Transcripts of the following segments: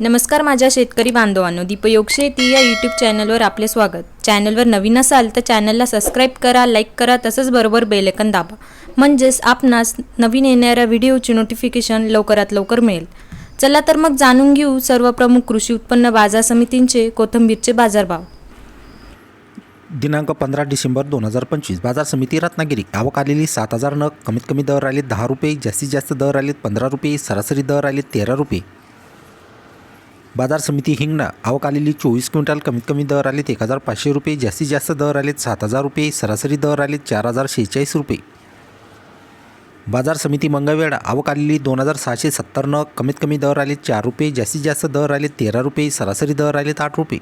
नमस्कार माझ्या शेतकरी बांधवांनो दीपयोग शेती या यूट्यूब चॅनलवर आपले स्वागत. चॅनलवर नवीन असाल तर चॅनलला सबस्क्राईब करा लाईक करा तसंच बरोबर बेलेकन दाबा. म्हणजेच आपणास नवीन येणाऱ्या व्हिडिओची नोटिफिकेशन लवकरात लवकर मिळेल. चला तर मग जाणून घेऊ सर्व प्रमुख कृषी उत्पन्न बाजार समितींचे कोथिंबीरचे बाजारभाव. दिनांक पंधरा डिसेंबर दोन हजार पंचवीस बाजार समिती रत्नागिरी. आवक आलेली सात हजार नग कमीत कमी दर आले दहा रुपये जास्तीत जास्त दर आलेत पंधरा रुपये सरासरी दर आले तेरा रुपये. बाजार समिती हिंगणा आवक आलेली चोवीस क्विंटल कमीत कमी दर आलेत एक हजार पाचशे रुपये जास्तीत जास्त दर आलेत सात हजार रुपये सरासरी दर आलेत चार हजार शेहेचाळीस रुपये. बाजार समिती मंगळवेढा आवक आलेली दोन हजार सहाशे सत्तर न कमीत कमी दर आले चार रुपये जास्तीत जास्त दर आले तेरा रुपये सरासरी दर आलेत आठ रुपये.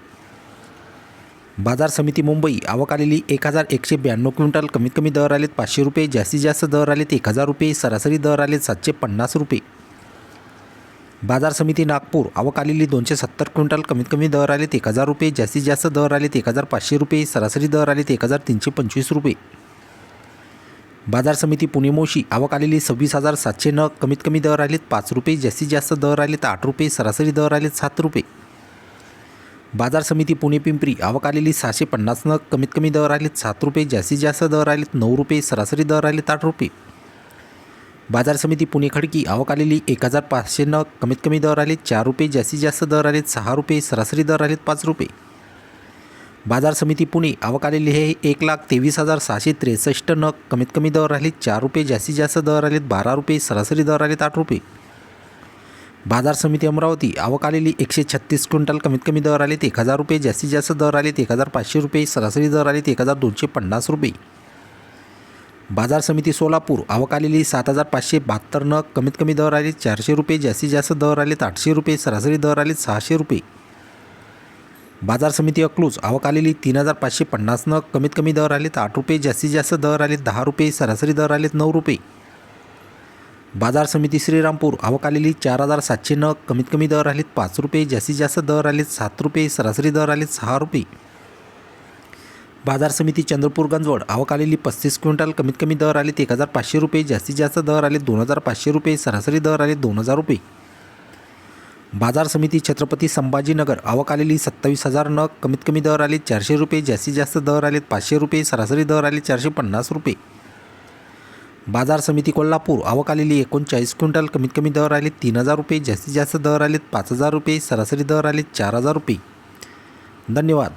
बाजार समिती मुंबई आवक आलेली एक हजार एकशे ब्याण्णव क्विंटल कमीत कमी दर आलेत पाचशे रुपये जास्तीत जास्त दर आलेत एक हजार रुपये सरासरी दर आलेत सातशे पन्नास रुपये. बाजार समिती नागपूर आवक आलेली दोनशे सत्तर क्विंटल कमीत कमी दर आलेत एक हजार रुपये जास्तीत जास्त दर आलेत एक हजार पाचशे रुपये सरासरी दर आलेत एक हजार तीनशे पंचवीस रुपये. बाजार समिती पुणे मोशी आवक आलेली सव्वीस हजार सातशे नग कमीत कमी दर आलेत पाच रुपये जास्तीत जास्त दर आलेत आठ रुपये सरासरी दर आलेत सात रुपये. बाजार समिती पुणे पिंपरी आवक आलेली सहाशे पन्नास नग कमीत कमी दर आलेत सात रुपये जास्तीत जास्त दर आलेत नऊ रुपये सरासरी दर आलेत आठ रुपये. बाजार समिती पुणे खडकी आवक आलेली एक हजार पाचशे नग कमीत कमी दर आले चार रुपये जास्तीत जास्त दर आलेत सहा रुपये सरासरी दर आलेत पाच रुपये. बाजार समिती पुणे आवक आलेली हे एक लाख तेवीस हजार सहाशे त्रेसष्ट नग कमीत कमी दर आलेत चार रुपये जास्तीत जास्त दर आलेत बारा रुपये सरासरी दर आलेत आठ रुपये. बाजार समिती अमरावती आवक आलेली एकशे छत्तीस क्विंटल कमीत कमी दर आलेत एक हजार रुपये जास्तीत जास्त दर आलेत एक हजार पाचशे रुपये सरासरी दर आलेत एक हजार दोनशे पन्नास रुपये. बाजार समिती सोलापूर आवक आलेली सात हजार पाचशे बहात्तर नग कमीत कमी दर आले चारशे रुपये जास्तीत जास्त दर आलेत आठशे रुपये सरासरी दर आलेत सहाशे रुपये. बाजार समिती अकलूज आवक आलेली तीन हजार पाचशे पन्नास नग कमीत कमी दर आलेत आठ रुपये जास्तीत जास्त दर आलेत दहा रुपये सरासरी दर आलेत नऊ रुपये. बाजार समिती श्रीरामपूर आवक आलेली चार हजार सातशे नग कमीत कमी दर आलेत पाच रुपये जास्तीत जास्त दर आलेत सात रुपये सरासरी दर आलेत सहा रुपये. बाजार समिती चंद्रपूर गंजवड. आवक आलेली पस्तीस क्विंटल. कमीत कमी दर आले एक हजार पाचशे रुपये. जास्तीत जास्त दर आले दोन हजार पाचशे रुपये. सरासरी दर आले दोन हजार रुपये. बाजार समिती छत्रपती संभाजीनगर. आवक आलेली सत्तावीस हजार नग. कमीत कमी दर आले चारशे रुपये. जास्तीत जास्त दर आले पाचशे रुपये. सरासरी दर आले चारशे पन्नास रुपये. बाजार समिती कोल्हापूर. आवक आलेली एकोणचाळीस क्विंटल. कमीत कमी दर आले तीन हजार रुपये. जास्तीत जास्त दर आले पाच हजार रुपये. सरासरी दर आलेत चार हजार रुपये. धन्यवाद.